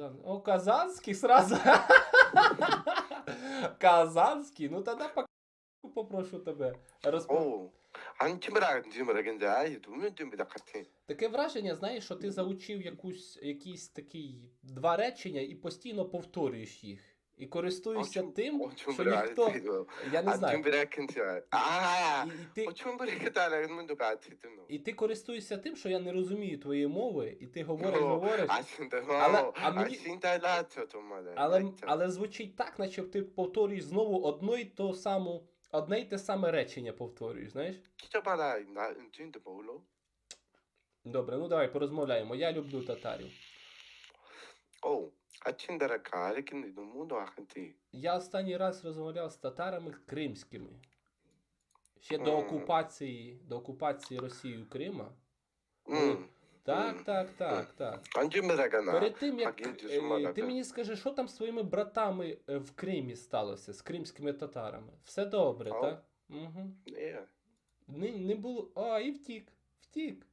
Казан. О, Казанский сразу. Казанский? Ну тогда пока попрошу тебе. Розпов... Антимрак, дімрегендаємідакати. Таке враження, знаєш, що ти заучив якусь, якісь такі два речення і постійно повторюєш їх і користуюся тим, що ніхто я не знаю. І ти користуєшся тим, що я не розумію твої мови, і ти говориш, говориш. Але але звучить так, наче ти повторюєш знову одно й то саму, одне й те саме речення повторюєш, знаєш? Добре, ну давай порозмовляємо. Я люблю татарів. Оу, а чиндаракарикін до мудахати. Я останній раз розмовляв з татарами кримськими. Ще до окупації до окупації Росією Крима. Mm. Так, так, так, так. Перед тим, як е, ти мені скажи, що там з твоїми братами е, в Кримі сталося, з кримськими татарами? Все добре, oh. так? Угу. Yeah. Не, не було. А, і втік. Втік.